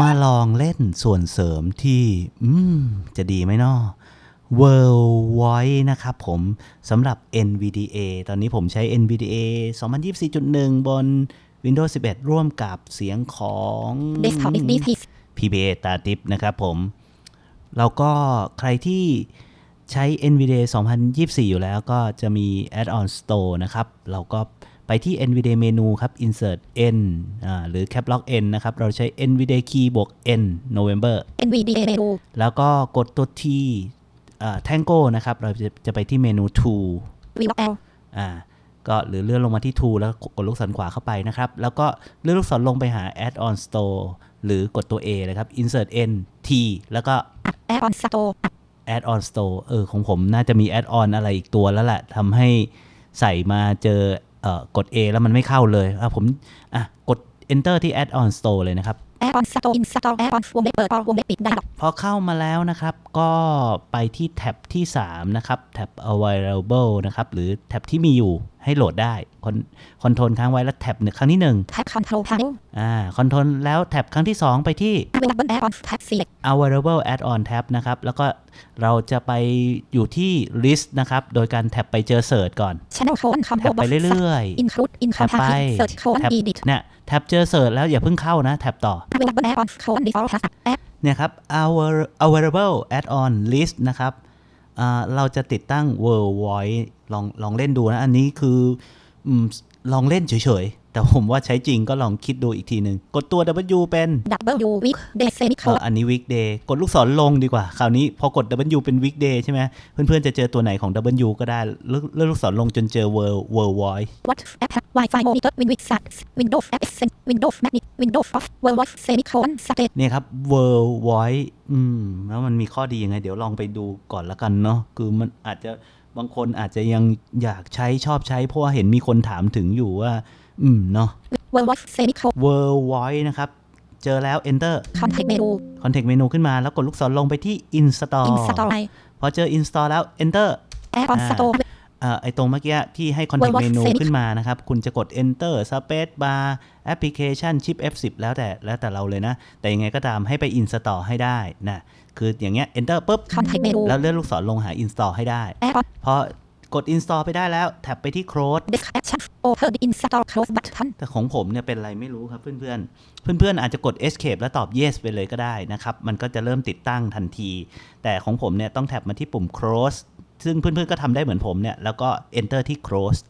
มาลองเล่นส่วนเสริมที่อืมจะดีไหมเนาะ World Voice นะครับผมสำหรับ NVDA ตอนนี้ผมใช้ NVDA 2024.1 บน Windows 11 ร่วมกับเสียงของ Desktop is this piece. PBA ตาติปนะครับผม แล้วก็ใครที่ใช้ NVIDIA 2024 อยู่แล้วก็จะมี Add-on Store นะครับ เราก็ ไปที่ NVIDIA เมนูครับ Insert N อ่าหรือ Cap Lock N นะครับ เราใช้ NVIDIA Key บวก N November NVDA menu. แล้วก็กดตัว T อ่า Tango นะครับ เราจะจะไปที่เมนู Tool Vlog L. อ่าก็หรือเลื่อนลงมาที่ Tool แล้วกดลูกศรขวาเข้าไปนะครับ แล้วก็เลื่อนลูกศรลงไปหา Add-on Store หรือกดตัว A เลยครับ Insert N T แล้วก็ Add on store. Add-on Store เออของผมน่าจะมี Add-on อะไรอีกตัวแล้วแหละทำให้ใส่มาเจอเอ่อ กด A แล้วมันไม่เข้าเลยผมอะกด Enter ที่ Add-on Store เลยนะครับ Add on store install add on วงเล็บเปิดวงเล็บปิดได้พอเข้ามาแล้วนะครับ ก็ไปที่แท็บที่ 3 นะครับ แท็บ available นะครับ หรือแท็บที่มีอยู่ให้โหลดได้คอนคอนโทรลค้างไว้แล้วแท็บหนึ่งครั้งที่1 Tab control panel. อ่าคอนโทรลแล้วแท็บครั้งที่ 2 ไปที่ Available add on tab select. available add-on tab นะครับ แล้วก็เราจะไปอยู่ที่ list นะครับ โดยการแท็บไปเจอ search ก่อน Channel colon แท็บ combo ไป box. เรื่อยๆ Include แท็บไป incompatible search colon แท็บ edit. เนี่ยแท็บเจอ search แล้วอย่าเพิ่งเข้านะ แท็บต่อเนี่ยครับ our available add-on list นะครับเราจะติดตั้ง world voice ลองลองเล่นดูนะ อันนี้คือลองเล่นเฉย แต่ผมว่าใช้จริงก็ลองคิดดูอีกทีหนึ่งกดตัว W เป็น W week day เอ่อ semicolon. อันนี้ weekday กดลูกศรลงดีกว่า คราวนี้พอกด W เป็น weekday ใช่ไหมเพื่อนๆ จะเจอตัวไหนของ W ก็ได้เลือกเลือกลูกศรลงจนเจอ World World Voice What app Wi-Fi monitor Windows SAT Windows Accent Windows Magnet Windows off World Voice semicolon state เนี่ยครับ World Voice อืมแล้วมันมีข้อดียังไง เดี๋ยวลองไปดูก่อนละกันเนาะคือมันอาจจะบางคนอาจจะยังอยากใช้ชอบใช้เพราะว่าเห็นมีคนถามถึงอยู่ว่า อืมเนาะ World Voice semicolon World Voice นะครับ เจอแล้ว Enter contact menu Context Menu ขึ้นมาแล้วกดลูกศรลงไปที่ Install install พอเจอ Install แล้ว Enter add on อ่า store เอ่อไอตรงเมื่อกี้ที่ให้ Context World Wide Menu Semicolon ขึ้นมานะครับ คุณจะกด Enter Space Bar Application Shift F10 แล้วแต่แล้วแต่เราเลยนะ แต่ยังไงก็ตามให้ไป Install ให้ได้นะ คืออย่างเงี้ย Enter ปุ๊บ contact menu แล้วเลื่อนลูกศรลงหา Install ให้ได้ add on พอ กด Install ไปได้แล้ว แท็บไปที่ Close disk action open the install close button แต่ของผมเนี่ยเป็นอะไรไม่รู้ครับเพื่อนๆ เพื่อนๆ อาจจะกด Escape แล้วตอบ Yes ไปเลยก็ได้นะครับ มันก็จะเริ่มติดตั้งทันที แต่ของผมเนี่ยต้องแท็บมาที่ปุ่ม Close ซึ่งเพื่อนๆ ก็ทำได้เหมือนผมเนี่ย แล้วก็ Enter ที่ Close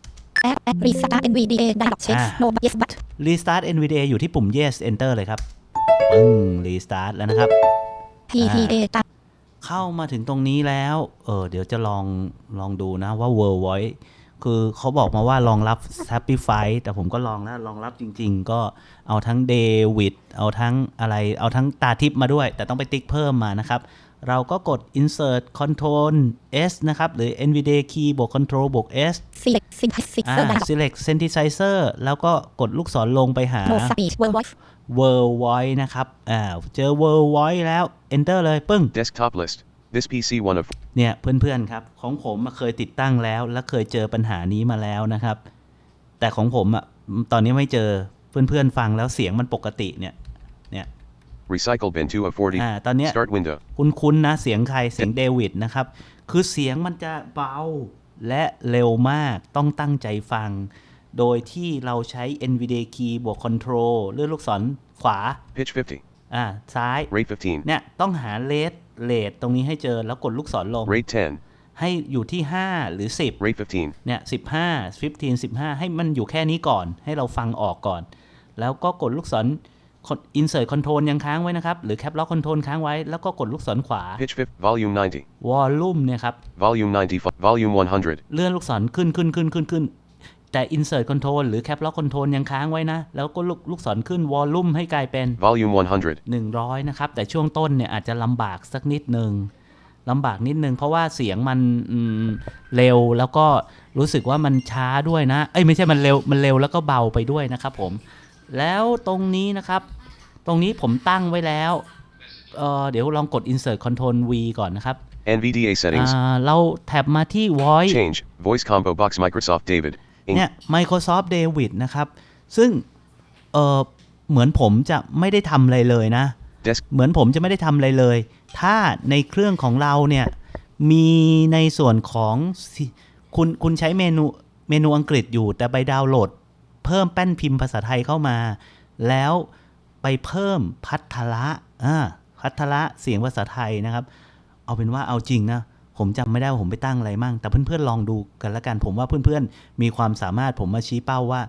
add add restart NVDA dialog change อ่า no yes but Restart NVDA อยู่ที่ปุ่ม Yes Enter เลยครับปึ้ง Restart แล้วนะครับ PPA ตัด เข้ามาถึงตรงนี้แล้ว เออเดี๋ยวจะลองลองดูนะว่า World Voice คือเขาบอกมาว่ารองรับ Happy Fight แต่ผมก็ลองแล้วรองรับจริง ๆ ก็เอาทั้งเดวิดเอาทั้งอะไร เอาทั้งตาทิพย์มาด้วย แต่ต้องไปติ๊กเพิ่มมานะครับ เราก็กด insert control S นะครับ หรือ NVDA key บวก control บวก S select synthesis อ่า dialog select synthesizer แล้วก็กดลูกศรลงไปหา no speech world voice World Voice นะครับอ่าเจอ World Voice แล้ว enter เลยปึ้ง Desktop list. This PC one of เนี่ยเพื่อนๆครับของผมอะเคยติดตั้งแล้ว และเคยเจอปัญหานี้มาแล้วนะครับ แต่ของผมอะตอนนี้ไม่เจอเพื่อนๆฟังแล้วเสียงมันปกติเนี่ยเนี่ย recycle bin 2 of 40. อ่าตอนเนี้ย Start window. คุ้นๆนะเสียงใครเสียงเดวิดนะครับ คือเสียงมันจะเบาและเร็วมากต้องตั้งใจฟัง โดยที่เราใช้ NVDA key บวก control เลื่อนลูกศรขวา Pitch 50. อ่าซ้าย Rate 15. เนี่ยต้องหาเลทเลทตรงนี้ให้เจอแล้วกดลูกศรลง Rate 10. ให้อยู่ที่ 5 หรือ 10 Rate 15. เนี่ย15 15 15 ให้มันอยู่แค่นี้ก่อน ให้เราฟังออกก่อน แล้วก็กดลูกศร insert control ยังค้างไว้นะครับ หรือ cap lock control ค้างไว้ แล้วก็กดลูกศรขวา Pitch 50. Volume 90. volume เนี่ยครับ Volume 90. Volume 100. เลื่อนลูกศรขึ้นขึ้นขึ้นขึ้นขึ้น แต่ insert control หรือ cap lock control ยังค้างไว้นะ แล้วก็ลูกลูกศรขึ้น volume ให้กลายเป็น Volume 100. 100 นะครับ แต่ช่วงต้นเนี่ยอาจจะลำบากสักนิดหนึ่งลำบากนิดนึง เพราะว่าเสียงมันอืมเร็วแล้วก็รู้สึกว่ามันช้าด้วยนะ เอ้ยไม่ใช่มันเร็วมันเร็วแล้วก็เบาไปด้วยนะครับผม แล้วตรงนี้นะครับ ตรงนี้ผมตั้งไว้แล้วเอ่อเดี๋ยวลองกด insert control V ก่อนนะครับ NVDA settings. อ่าเราแท็บมาที่ voice Change. Voice combo box Microsoft David. In- เนี่ย Microsoft David นะครับ ซึ่งเออเหมือนผมจะไม่ได้ทำอะไรเลยนะ Desk. เหมือนผมจะไม่ได้ทำอะไรเลย ถ้าในเครื่องของเราเนี่ย มีในส่วนของสิคุณคุณใช้เมนูเมนูอังกฤษอยู่ แต่ไปดาวน์โหลด เพิ่มแป้นพิมพ์ภาษาไทยเข้ามา แล้วไปเพิ่มพัทละอ่าพัทละเสียงภาษาไทยนะครับ เอาเป็นว่าเอาจริงนะ ผมจำไม่ได้ว่าผมไปตั้งอะไรมั่ง แต่เพื่อนๆลองดูกันละกัน ผมว่าเพื่อนๆ มีความสามารถผมมาชี้เป้าว่า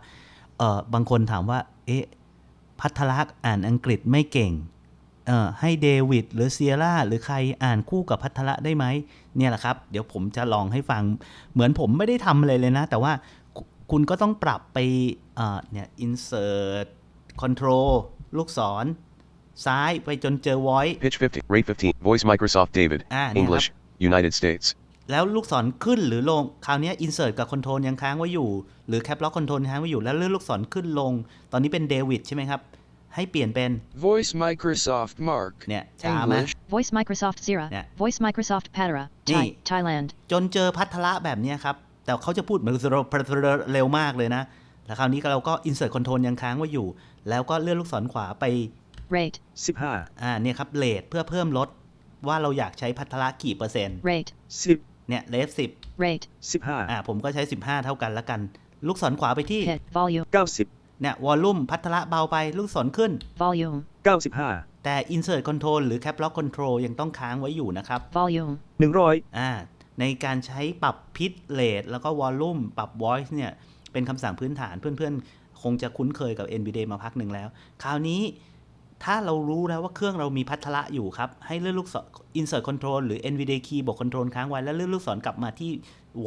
เออบางคนถามว่า เอ๊ะ พัทลักษ์อ่านอังกฤษไม่เก่ง เอ่อให้เดวิดหรือเซียร่าหรือใครอ่านคู่กับพัทละได้ไหม เนี่ยแหละครับ เดี๋ยวผมจะลองให้ฟัง เหมือนผมไม่ได้ทำอะไรเลยนะ แต่ว่าคุคุณก็ต้องปรับไป เอ่อเนี่ย insert control ลูกศร ซ้ายไปจนเจอ voice Pitch 50. Rate 15. Voice Microsoft David. Ah, yeah. English. United States. แล้วลูกศรขึ้นหรือลง คราวเนี้ย insert กับ control ยังค้างไว้อยู่ หรือ cap lock control ค้างไว้อยู่ แล้วเลื่อนลูกศรขึ้นลง ตอนนี้เป็นเดวิดใช่ไหมครับ ให้เปลี่ยนเป็น Voice Microsoft Mark. เนี่ยช้าไหม English. Voice Microsoft Zira. Yeah. Voice Microsoft Patara. Ni. Thai, Thailand. จนเจอพัทละแบบเนี้ยครับ แต่เขาจะพูดเหมือนเร็วมากเลยนะ แล้วคราวนี้เราก็ insert control ยังค้างไว้อยู่ แล้วก็เลื่อนลูกศรขวาไป Rate. 15อ่าเนี่ยครับเลทเพื่อเพิ่มลด ว่าเราอยากใช้พัทละกี่เปอร์เซ็นต์ Rate. 10เนี่ยเลทสิบ Rate. 15อ่าผมก็ใช้ 15 เท่ากันละกัน ลูกศรขวาไปที่ Hit. Volume. 90เนี่ยวอลลุ่มพัทละเบาไปลูกศรขึ้น Volume. 95แต่ insert control หรือ cap lock control ยังต้องค้างไว้อยู่นะครับ Volume. 100อ่าในการใช้ปรับพิ t เลทแล้วก็วอลลุ่มปรับ voice เนี่ยเป็นคำสั่งพื้นฐานเพื่อนๆ คงจะคุ้นเคยกับ NVDA มาพักหนึ่งแล้ว คราวนี้ ถ้าเรารู้แล้วว่าเครื่องเรามีพัทละอยู่ครับ ให้เลื่อนลูกศร insert control หรือ NVDA key บวก control ค้างไว้ แล้วเลื่อนลูกศรกลับมาที่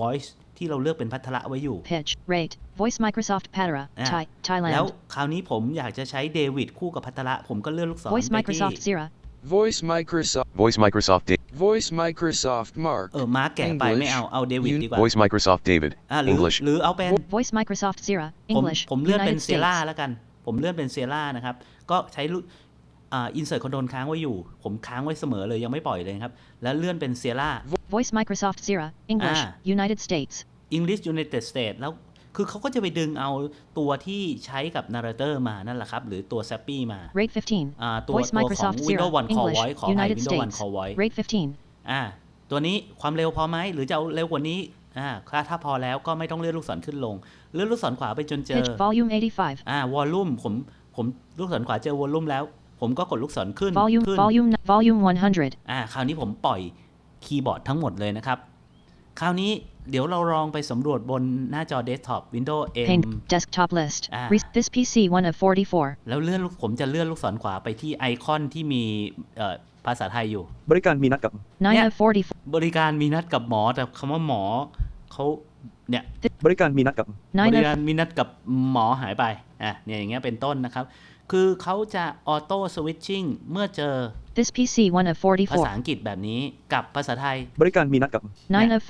voice ที่เราเลือกเป็นพัทละไว้อยู่ Pitch. Rate. Voice Microsoft Patara. Ah. Thai, แล้ว Thailand. คราวนี้ผมอยากจะใช้เดวิดคู่กับพัทละผมก็เลื่อนลูกศร Voice ไปที่ Microsoft Zira. Voice Microsoft. Voice Microsoft. Da- Voice Microsoft Mark. เออมาร์กแกะไปไม่เอา เอาเดวิด English ดีกว่า Voice Microsoft David. อ่าหรือ English. หรือเอาเป็น Voice Microsoft Zira. ผม English. ผมเลื่อนเป็น United เซียร่า States. แล้วกัน ผมเลื่อนเป็นเซียร่านะครับ ก็ใช้ลู อ่าอินเสิร์ตคอนโทรลค้างไว้อยู่ ผมค้างไว้เสมอเลยยังไม่ปล่อยเลยครับ แล้วเลื่อนเป็นเซียร่า Voice Microsoft Zira. English. Ah. United States. English United States แล้วคือเขาก็จะไปดึงเอาตัวที่ใช้กับนาร์เตอร์มานั่นแหละครับ หรือตัว s a p p y มา Rate 15. อ่าตัว Voice ตัวของ Microsoft Windows Zira. One Call English. Voice ขออภัย United Windows One States. Call Voice Rate 15. อ่าตัวนี้ความเร็วพอไหมหรือจะเอาเร็วกว่านี้อ่าถ้าถ้าพอแล้วก็ไม่ต้องเลื่อนลูกศรขึ้นลง เลื่อนลูกศรขวาไปจนเจอ Pitch. Volume 85. อ่าวอลลุ่มผมผมลูกศรขวาเจอวอลลุ่มแล้ว ผมก็กดลูกศรขึ้น Volume. ขึ้น Volume. Volume 100. อ่าคราวนี้ผมปล่อยคีย์บอร์ดทั้งหมดเลยนะครับ คราวนี้เดี๋ยวเราลองไปสำรวจบนหน้าจอเดสก์ท็อป Windows M Pane. Desktop list. Ah. Re- this PC 1 of 44. แล้วเลื่อนลูกผมจะเลื่อนลูกศรขวาไปที่ไอคอนที่มีเอ่อภาษาไทยอยู่ บริการมีนัดกับ9 Yeah. of 44. บริการมีนัดกับหมอแต่คำว่าหมอเขาเนี่ยบริการมีนัดกับบ9ริ of การมีนัดกับหมอหายไปอะเนี่ยอย่างเงี้ยเป็นต้นนะครับ คือเขาจะออโต้สวิตชิ่งเมื่อเจอ This PC 1 of ภาษา 44. อังกฤษแบบนี้กับภาษาไทย บริการมีนัดกับ 9 of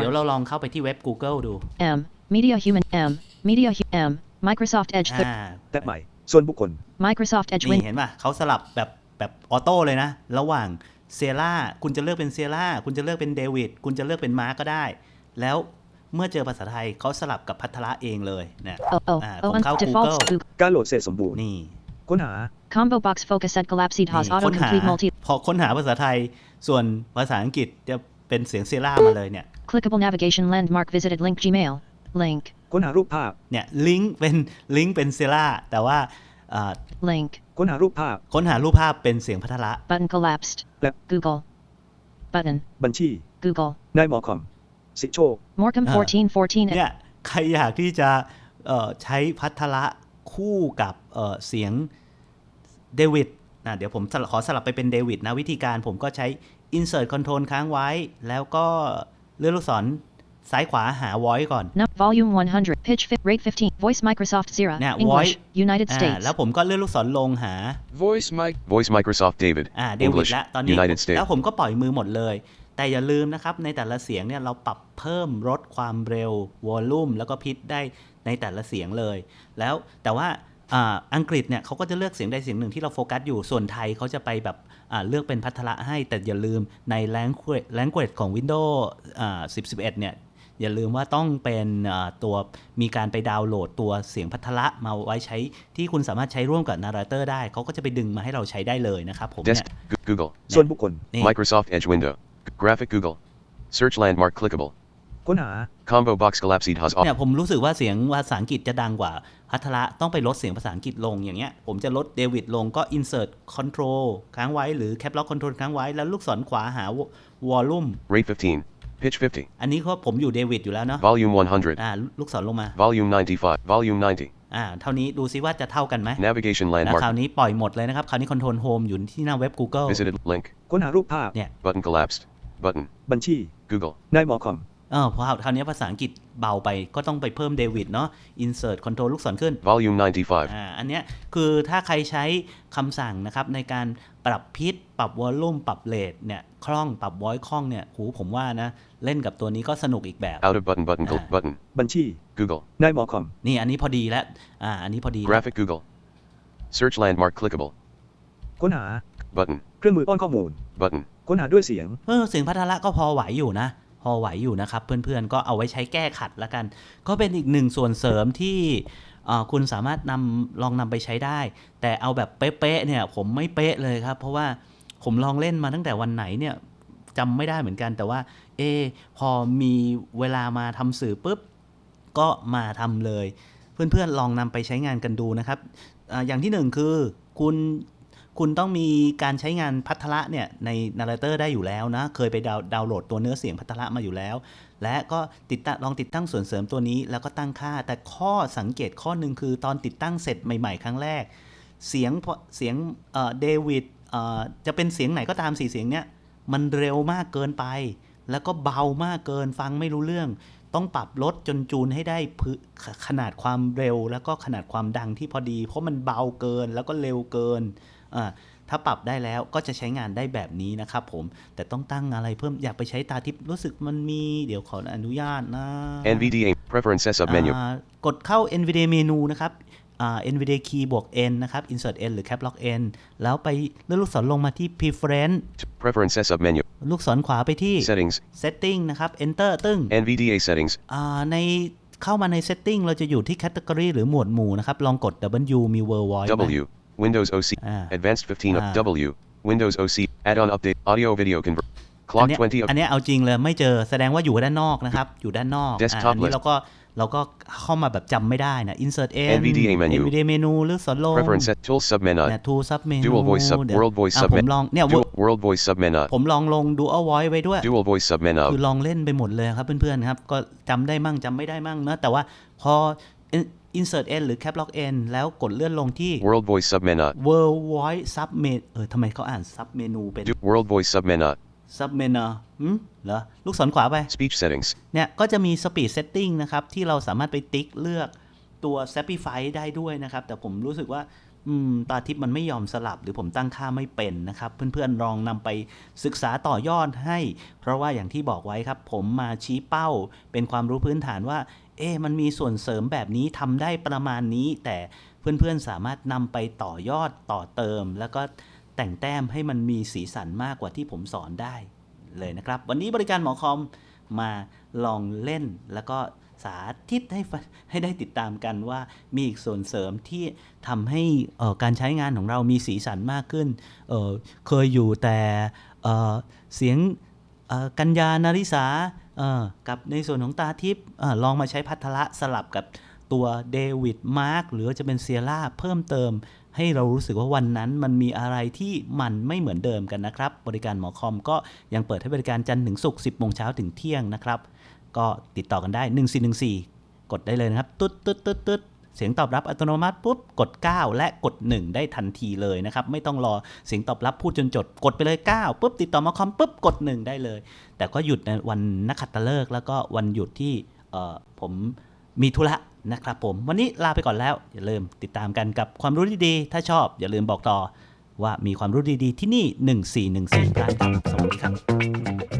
เดี๋ยว 44. เราลองเข้าไปที่เว็บ Google ดู M. Media Human. M. Media Hu- M. Microsoft Edge. อ่า Thir- แท็บใหม่ ส่วนบุคคล Microsoft Edge นี่ Win. เห็นป่ะเขาสลับแบบแบบออโต้เลยนะ ระหว่างเซล่าคุณจะเลือกเป็นเซล่าคุณจะเลือกเป็นเดวิดคุณจะเลือกเป็นมาร์กก็ได้ แล้วเมื่อเจอภาษาไทยเขาสลับกับพัทละเองเลยเนี่ย Oh, oh, Ah, oh, kung and kao defaults. Google. Google. การโหลดเสร็จสมบูรณ์ นี่ ค้นหา Combo box focus at collapsed has นี่ค้นหา autocomplete multi. พอค้นหาภาษาไทย ส่วนภาษาอังกฤษจะเป็นเสียงเซล่ามาเลยเนี่ย Clickable navigation landmark visited link Gmail. Link. ค้นหารูปภาพ เนี่ยลิงก์เป็นลิงก์เป็นเซล่าแต่ว่าอ่า Link. ค้นหารูปภาพ ค้นหารูปภาพเป็นเสียงพัทละ Button collapsed. Left. Google. Button. บัญชี Google. นายหมอคอมสิโชค Morecambe Ah. 1414. เนี่ย ใครอยากที่จะเอ่อใช้พัทละ คู่กับเอ่อเสียงเดวิดนะเดี๋ยวผมสลับขอสลับไปเป็นเดวิดนะ วิธีการผมก็ใช้ insert control ค้างไว้ แล้วก็เลื่อนลูกศรซ้ายขวาหา voice ก่อน Num- volume 100. Pitch fit. Rate 15. Voice Microsoft Zira. Now, English. voice- United อ่า States. แล้วผมก็เลื่อนลูกศรลงหา Voice Mic. Voice Microsoft David. อ่าเดวิด English. แล้วตอนนี้ United แล้ States. วผมก็ปล่อยมือหมดเลย แต่อย่าลืมนะครับในแต่ละเสียงเนี่ยเราปรับเพิ่มลดความเร็ววอลลุ่มแล้วก็พิทได้ในแต่ละเสียงเลย แล้วแต่ว่าอ่าอังกฤษเนี่ยเขาก็จะเลือกเสียงใดเสียงหนึ่งที่เราโฟกัสอยู่ส่วนไทยเขาจะไปแบบอ่าเลือกเป็นพัทละให้ แต่อย่าลืมใน language language ของ Windows อ่า10 11 เนี่ยอย่าลืมว่าต้องเป็นเอ่อตัวมีการไปดาวน์โหลดตัวเสียงพัทละมาไว้ใช้ที่คุณสามารถใช้ร่วมกับนาราเตอร์ได้เขาก็จะไปดึงมาให้เราใช้ได้เลยนะครับผมเนี่ย Desk. Gu- Google. ส่วนบุคคลนี่ Microsoft Edge window. G- Graphic Google. Search landmark clickable. ค้นหา Combo box collapsed has เนี่ยผมรู้สึกว่าเสียงภาษาอังกฤษจะดังกว่าพัทละต้องไปลดเสียงภาษาอังกฤษลงอย่างเงี้ย ผมจะลดเดวิดลงก็ insert control ค้างไว้หรือ cap lock control ค้างไว้แล้วลูกศรขวาหา volume Rate 15. Pitch 50. อันนี้ก็ผมอยู่เดวิดอยู่แล้วเนาะ Volume 100. อ่าลูกศรลงมา Volume 95. Volume 90. อ่าเท่านี้ดูซิว่าจะเท่ากันไหม Navigation แล้วคราว landmark. นี้ปล่อยหมดเลยนะครับ คราวนี้ control home อยู่ที่หน้าเว็บ Google Visited link. ค้นหารูปภาพเนี่ย Button collapsed. Button. บัญชี Google. นายหมอคอมเออพอคราวนี้ภาษาอังกฤษเบาไปก็ต้องไปเพิ่มเดวิดเนาะ insert control ลูกศรขึ้น Volume 95. อ่าอันเนี้ยคือถ้าใครใช้คำสั่งนะครับในการปรับพิษปรับวอลลุ่มปรับเลทเนี่ยคล่องปรับ voice คล่องเนี่ยหูผมว่านะ เล่นกับตัวนี้ก็สนุกอีกแบบ Out of button button col- Ah. button. บัญชี Google. นายหมอคอมนี่อันนี้พอดีแล้วอ่าอันนี้พอดีแล้ว Graphic Google. Search landmark clickable. ค้นหา Button. เครื่องมือป้อนข้อมูล Button. ค้นหาด้วยเสียง เออเสียงพัทละก็พอไหวอยู่นะ พอไหวอยู่นะครับ เพื่อนๆ ก็เอาไว้ใช้แก้ขัดละกัน ก็เป็นอีกหนึ่งส่วนเสริมที่เอ่อคุณสามารถนำลองนำไปใช้ได้ แต่เอาแบบเป๊ะๆเนี่ยผมไม่เป๊ะเลยครับ เพราะว่าผมลองเล่นมาตั้งแต่วันไหนเนี่ยจำไม่ได้เหมือนกัน แต่ว่า เอะพอมีเวลามาทำสื่อปุ๊บ ก็มาทำเลย เพื่อนๆลองนำไปใช้งานกันดูนะครับอาอย่างที่หนึ่งคือคุณ คุณต้องมีการใช้งานพัทละเนี่ยในนาร์เตอร์ได้อยู่แล้วนะ เคยไปดาวน์ดาวน์โหลดตัวเนื้อเสียงพัทละมาอยู่แล้ว และก็ติดตั้งลองติดตั้งส่วนเสริมตัวนี้แล้วก็ตั้งค่า แต่ข้อสังเกตข้อหนึ่งคือตอนติดตั้งเสร็จใหม่ๆ ครั้งแรก เสียงพอเสียงเดวิดจะเป็นเสียงไหนก็ตามสี่เสียงเนี้ยมันเร็วมากเกินไป แล้วก็เบามากเกินฟังไม่รู้เรื่อง ต้องปรับลดจนจูนให้ได้ขนาดความเร็ว แล้วก็ขนาดความดังที่พอดี เพราะมันเบาเกินแล้วก็เร็วเกิน ถ้าปรับได้แล้วก็จะใช้งานได้แบบนี้นะครับผม แต่ต้องตั้งอะไรเพิ่มอยากไปใช้ตาทิพย์รู้สึกมันมีเดี๋ยวขออนุญาตนะ NVDA. Preferences of menu. อ่ากดเข้า NVDA เมนูนะครับอ่า NVDA key บวก N นะครับ insert N หรือ cap lock N แล้วไปเลื่อนลูกศรลงมาที่ preference Preferences of menu. ลูกศรขวาไปที่ Settings. setting นะครับ enter ตึ้ง NVDA settings. อ่าในเข้ามาใน setting เราจะอยู่ที่ category หรือหมวดหมู่นะครับ ลองกด W มี World Voice ไหม W. Windows OC. Ah. Advanced 15 Ah. of W. Windows OC. Add-on update. Audio video convert. อัน Clock เนี้ย20 of อันเนี้ยเอาจริงเลยไม่เจอแสดงว่าอยู่ด้านนอกนะครับ อยู่ด้านนอกอะ Desktop อันนี้ list เราก็เราก็เข้ามาแบบจำไม่ได้นะ insert N NVDA menu NVDA เมนูหรือสอนลง Preferences. Tool submenu. เนี่ย to sub menu Dual voice sub. เดี๋ยว World voice อะ sub. ผมลองเนี่ย Dual, world voice submenu. ผมลองลง dual voice ไว้ด้วย Dual voice คือ submenu. ลองเล่นไปหมดเลยครับเพื่อนๆครับ ก็จำได้มั่งจำไม่ได้มั่งนะแต่ว่าพอ insert n หรือ cap lock n แล้วกดเลื่อนลงที่ World voice submenu. world voice sub menu เออทำไมเขาอ่าน sub menu เป็น Du- world voice submenu. sub menu หืมเหรอ ลูกศรขวาไป Speech settings. เนี่ย ก็จะมี speed setting นะครับ ที่เราสามารถไปติ๊กเลือกตัว Sapify ได้ด้วยนะครับ แต่ผมรู้สึกว่าอืมตาทิพย์มันไม่ยอมสลับหรือผมตั้งค่าไม่เป็นนะครับ เพื่อนๆลองนำไปศึกษาต่อยอดให้ เพราะว่าอย่างที่บอกไว้ครับ ผมมาชี้เป้าเป็นความรู้พื้นฐานว่า เอ๊มันมีส่วนเสริมแบบนี้ทำได้ประมาณนี้ แต่เพื่อนๆสามารถนำไปต่อยอดต่อเติม แล้วก็แต่งแต้มให้มันมีสีสันมากกว่าที่ผมสอนได้เลยนะครับ วันนี้บริการหมอคอมมาลองเล่นแล้วก็สาธิตให้ให้ได้ติดตามกันว่ามีอีกส่วนเสริมที่ทำให้ออการใช้งานของเรามีสีสันมากขึ้นเออเคยอยู่แต่เออเสียงออกัญญานาริสา กับในส่วนของตาทิพย์ลองมาใช้พัทละสลับกับตัวเดวิดมาร์กหรือจะเป็นเซียร่าเพิ่มเติม ให้เรารู้สึกว่าวันนั้นมันมีอะไรที่มันไม่เหมือนเดิมกันนะครับ บริการหมอคอมก็ยังเปิดให้บริการจันทร์ถึงศุกร์10โมงเช้าถึงเที่ยงนะครับ ก็ติดต่อกันได้ 1414 กดได้เลยนะครับ ตุ๊ดตุ๊ดตุ๊ดตุ๊ด เสียงตอบรับอัตโนมัติปุ๊บกด 9 และกด 1 ได้ทันทีเลยนะครับไม่ต้องรอเสียงตอบรับพูดจนจด กดไปเลย9ปุ๊บติดต่อมาคอมปุ๊บกด 1 ได้เลย แต่ก็หยุดในวันนักขัตฤกษ์แล้วก็วันหยุดที่ผมมีธุระนะครับผม วันนี้ลาไปก่อนแล้ว อย่าลืมติดตามกันกับความรู้ดีๆ ถ้าชอบอย่าลืมบอกต่อว่ามีความรู้ดีๆที่นี่ 1414ครับสวัสดีครับ